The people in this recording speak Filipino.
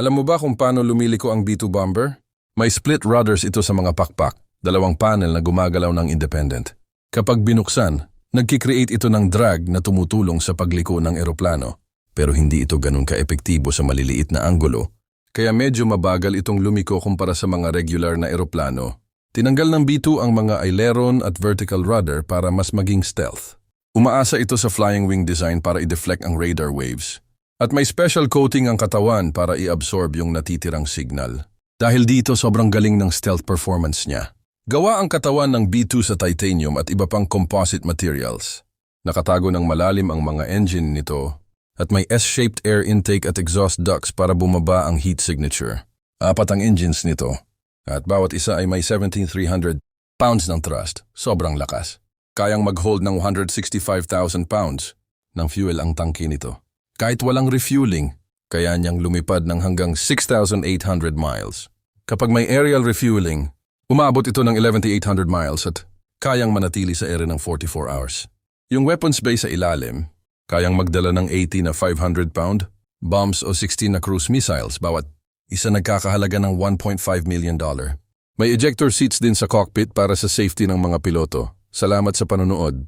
Alam mo ba kung paano lumiliko ang B-2 bomber? May split rudders ito sa mga pakpak, dalawang panel na gumagalaw ng independent. Kapag binuksan, nagkikreate ito ng drag na tumutulong sa pagliko ng eroplano. Pero hindi ito ganun ka-epektibo sa maliliit na anggulo. Kaya medyo mabagal itong lumiko kumpara sa mga regular na eroplano. Tinanggal ng B-2 ang mga aileron at vertical rudder para mas maging stealth. Umaasa ito sa flying wing design para i-deflect ang radar waves. At may special coating ang katawan para i-absorb yung natitirang signal. Dahil dito sobrang galing ng stealth performance niya. Gawa ang katawan ng B-2 sa titanium at iba pang composite materials. Nakatago ng malalim ang mga engine nito at may S-shaped air intake at exhaust ducts para bumaba ang heat signature. Apat ang engines nito at bawat isa ay may 17,300 pounds ng thrust. Sobrang lakas. Kayang mag-hold ng 165,000 pounds ng fuel ang tangke nito. Kahit walang refueling, kaya niyang lumipad ng hanggang 6,800 miles. Kapag may aerial refueling, umabot ito ng 11,800 miles at kayang manatili sa ere ng 44 hours. Yung weapons bay sa ilalim, kayang magdala ng 80 na 500 pound, bombs o 16 na cruise missiles bawat isa nagkakahalaga ng 1.5 million dollar. May ejector seats din sa cockpit para sa safety ng mga piloto. Salamat sa panonood.